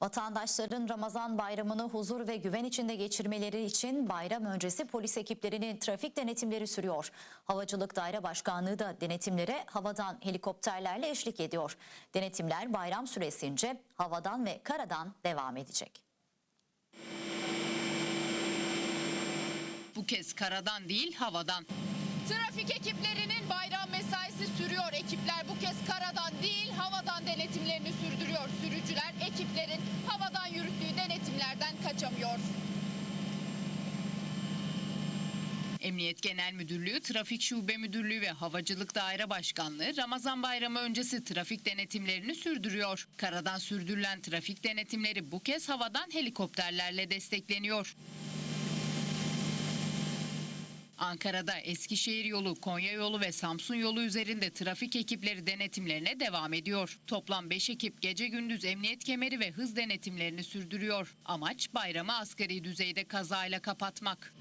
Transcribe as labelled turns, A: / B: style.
A: Vatandaşların Ramazan bayramını huzur ve güven içinde geçirmeleri için bayram öncesi polis ekiplerinin trafik denetimleri sürüyor. Havacılık Daire Başkanlığı da denetimlere havadan helikopterlerle eşlik ediyor. Denetimler bayram süresince havadan ve karadan devam edecek.
B: Bu kez karadan değil havadan.
C: Trafik ekiplerinin bayram mesaisi sürüyor. Ekipler bu kez karadan değil havadan denetimlerini sürdürüyor. Kaçamıyor.
B: Emniyet Genel Müdürlüğü, Trafik Şube Müdürlüğü ve Havacılık Daire Başkanlığı Ramazan Bayramı öncesi trafik denetimlerini sürdürüyor. Karadan sürdürülen trafik denetimleri bu kez havadan helikopterlerle destekleniyor. Ankara'da Eskişehir yolu, Konya yolu ve Samsun yolu üzerinde trafik ekipleri denetimlerine devam ediyor. Toplam 5 ekip gece gündüz emniyet kemeri ve hız denetimlerini sürdürüyor. Amaç bayramı asgari düzeyde kazayla kapatmak.